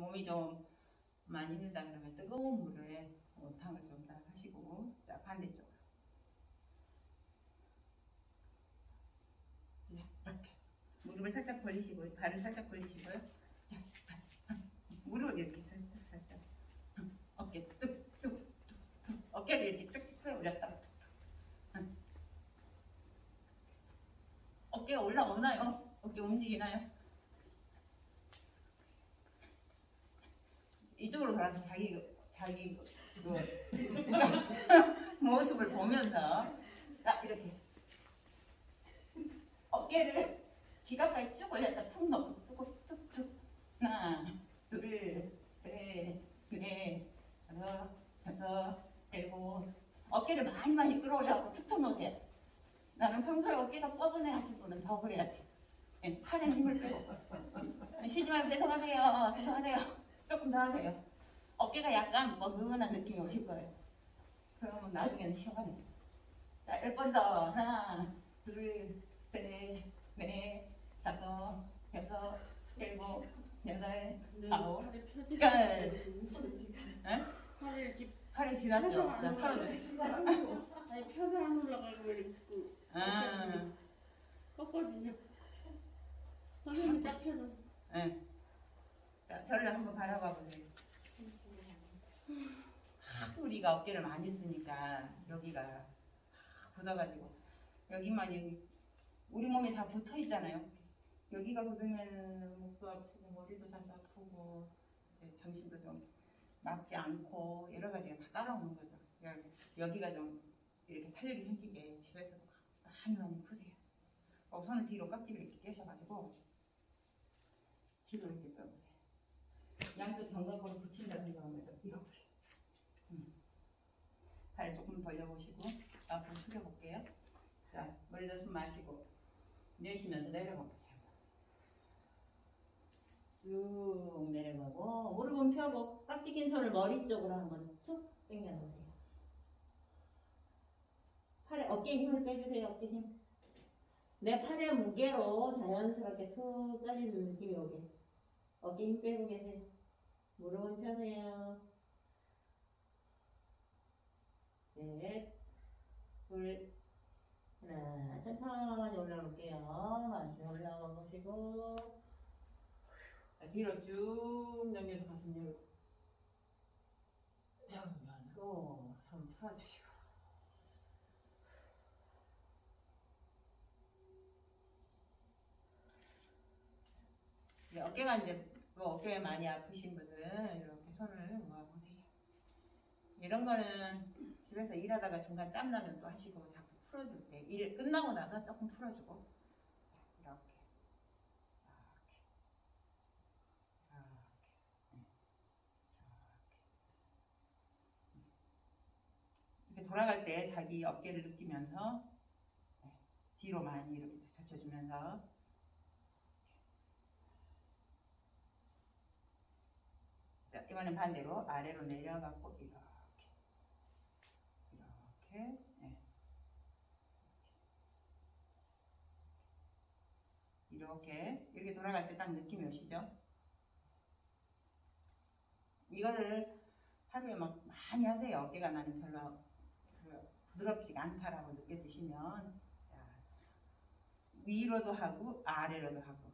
몸이 좀 많이 힘들다 그러면 뜨거운 물에 온탕을 좀딱 하시고 자 반대쪽. 이렇게 무릎을 살짝 벌리시고 발을 살짝 벌리시고요. 자 무릎을 이렇게 살짝 살짝. 어깨 뚝뚝뚝. 어깨를 이렇게 펴 올렸다 어깨가 올라오나요? 어깨 움직이나요? 이쪽으로 돌아서 자기 자기 그 모습을 보면서 딱 이렇게 어깨를 귀 가까지 쭉 올렸다 툭 넣고 툭 툭툭. 하나 둘셋넷 다섯 여섯 일곱. 어깨를 많이 많이 끌어올려갖고 툭툭 놓으세요 나는 평소에 어깨가 뻐근해 하실 분은 더 그래야지. 예, 팔에 힘을 빼고. 쉬지 말고 계속하세요. 계속하세요 조금 더 하세요. 어깨가 약간 머그근한 느낌이 오실 거예요. 그러면 나중에는 시원해요. 자, 10번 더. 하나 둘 셋 넷 다섯 여섯 일곱 여덟 아홉. 에? 팔을 이렇게 팔이 지났죠? 펴서 나 안 팔을 올라가고 아니 펴서 안 올라가고 왜 이렇게 자꾸 아, 꺾어지냐 선생님이 쫙 펴서 예. 자, 저를 한번 바라봐 보세요. 하도 우리가 어깨를 많이 쓰니까 여기가 굳어가지고 여기만 여기 우리 몸이 다 붙어 있잖아요. 여기가 굳으면 목도 아프고 머리도 자주 아프고 이제 정신도 좀 맞지 않고 여러 가지가 다 따라오는 거죠. 여기, 여기가 좀 이렇게 탄력이 생기게 집에서 많이 많이 푸세요. 어, 손을 뒤로 깍지를 이렇게 깨셔가지고 뒤로 이렇게 빼보세요. 양쪽 견갑으로 붙인다 생각하면서 이렇게. 음. 발 조금 벌려보시고 앞으로 숙여볼게요. 자, 머리도 숨 마시고 내쉬면서 내려가 보세요. 쑥 내려가고 무릎은 펴고 깍지 낀 손을 머리 쪽으로 한번 쭉 당겨놓으세요. 팔에 어깨 힘을 빼주세요. 어깨 힘. 내 팔의 무게로 자연스럽게 툭 떨리는 느낌이 오게. 어깨 힘 빼고 계세요. 무릎은 펴세요. 셋, 둘, 하나. 천천히 올라올게요. 다시 올라와 보시고. 자, 뒤로 쭉 넘겨서 가슴 열고. 정면으로 손 풀어주시고. 어깨가 이제 뭐 어깨 많이 아프신 분들은 이렇게 손을 모아보세요. 이런 거는 집에서 일하다가 중간 짬 나면 또 하시고 자꾸 풀어줄 때 일 끝나고 나서 조금 풀어주고. 자, 이렇게. 이렇게. 이렇게. 이렇게 돌아갈 때 자기 어깨를 느끼면서 네, 뒤로 많이 이렇게 젖혀주면서 이번엔 반대로 아래로 내려갖고 이렇게 이렇게 네. 이렇게 이렇게 돌아갈 때 딱 느낌이 오시죠? 이거를 하루에 막 많이 하세요. 어깨가 나는 별로 부드럽지가 않다라고 느껴지시면 자, 위로도 하고 아래로도 하고